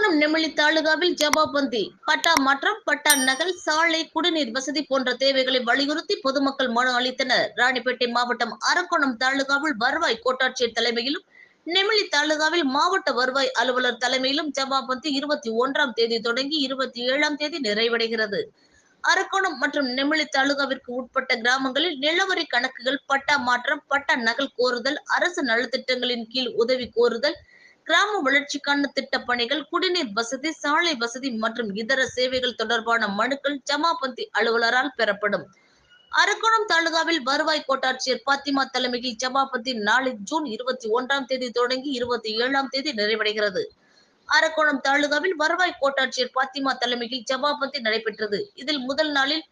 அரக்கோணம் நெமிழி தாலுகாவில் ஜபாபந்தி. பட்டா மாற்றம் பட்டா நகல் சாலை குடிநீர் வசதி போன்ற தேவைகளை வலியுறுத்தி பொதுமக்கள் மனு அளித்தனர். ராணிப்பேட்டை மாவட்டம் அரக்கோணம் தாலுகாவில் வருவாய் கோட்டாட்சியர் தலைமையிலும் நெமிழி தாலுகாவில் மாவட்ட வருவாய் அலுவலர் தலைமையிலும் ஜபாபந்தி இருபத்தி ஒன்றாம் தேதி தொடங்கி இருபத்தி ஏழாம் தேதி நிறைவடைகிறது. அரக்கோணம் மற்றும் நெமிழி தாலுகாவிற்கு உட்பட்ட கிராமங்களில் நிலவரி கணக்குகள் பட்டா மாற்றம் பட்டா நகல் கோருதல் அரசு நலத்திட்டங்களின் கீழ் உதவி கோருதல் கிராம வளர்ச்சிக்கான திட்ட பணிகள் குடிநீர் வசதி சாலை வசதி மற்றும் இதர சேவைகள் தொடர்பான மனுக்கள் ஜமாபந்தி அலுவலரால் பெறப்படும். அரக்கோணம் தாலுகாவில் வருவாய் கோட்டாட்சியர் பாத்திமா தலைமையில் ஜமாபந்தி நாளை ஜூன் இருபத்தி ஒன்றாம் தேதி தொடங்கி இருபத்தி ஏழாம் தேதி நிறைவடைகிறது. அரக்கோணம் தாலுகாவில் வருவாய் கோட்டாட்சியர் பாத்திமா தலைமையில் ஜமாபந்தி நடைபெற்றது. இதில் முதல் நாளில்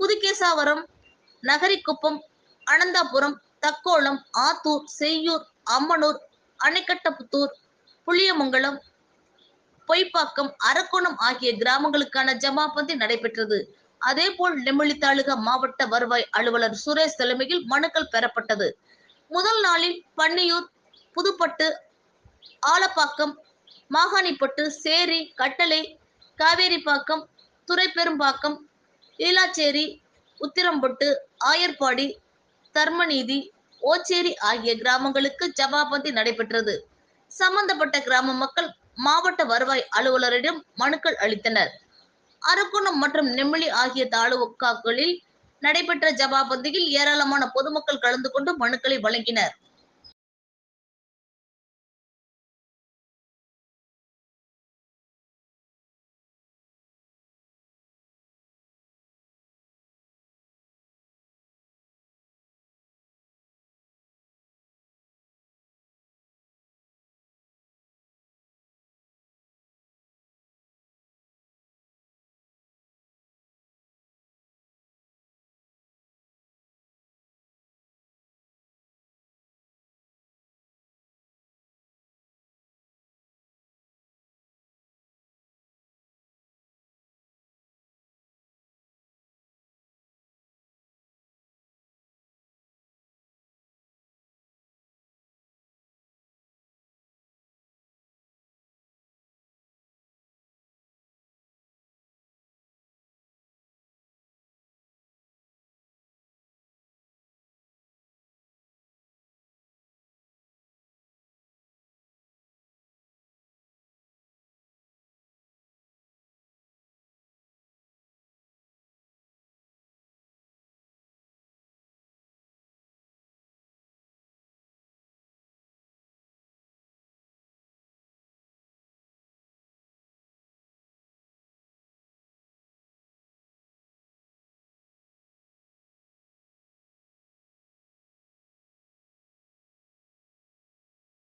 புதுகேசாவரம் நகரிக்குப்பம் அனந்தாபுரம் தக்கோளம் ஆத்தூர் செய்யூர் அம்மனூர் அணைக்கட்டபுத்தூர் புளியமங்கலம் பொய்ப்பாக்கம் அரக்கோணம் ஆகிய கிராமங்களுக்கான ஜமாபந்தி நடைபெற்றது. அதேபோல் நெமிலி தாலுகா மாவட்ட வருவாய் அலுவலர் சுரேஷ் தலைமையில் மனுக்கள் பெறப்பட்டது. முதல் நாளில் பன்னியூர் புதுப்பட்டு ஆலப்பாக்கம் மாகாணிப்பட்டு சேரி கட்டளை காவேரிப்பாக்கம் துறைப்பெரும்பாக்கம் ஈலாச்சேரி உத்திரம்பட்டு ஆயர்பாடி தர்மநீதி ஓச்சேரி ஆகிய கிராமங்களுக்கு ஜமாபந்தி நடைபெற்றது. சம்பந்தப்பட்ட கிராம மக்கள் மாவட்ட வருவாய் அலுவலரிடம் மனுக்கள் அளித்தனர். அரக்கோணம் மற்றும் நெம்மிளி ஆகிய தாலுகாக்களில் நடைபெற்ற ஜமாபந்தியில் ஏராளமான பொதுமக்கள் கலந்து கொண்டு மனுக்களை வழங்கினர்.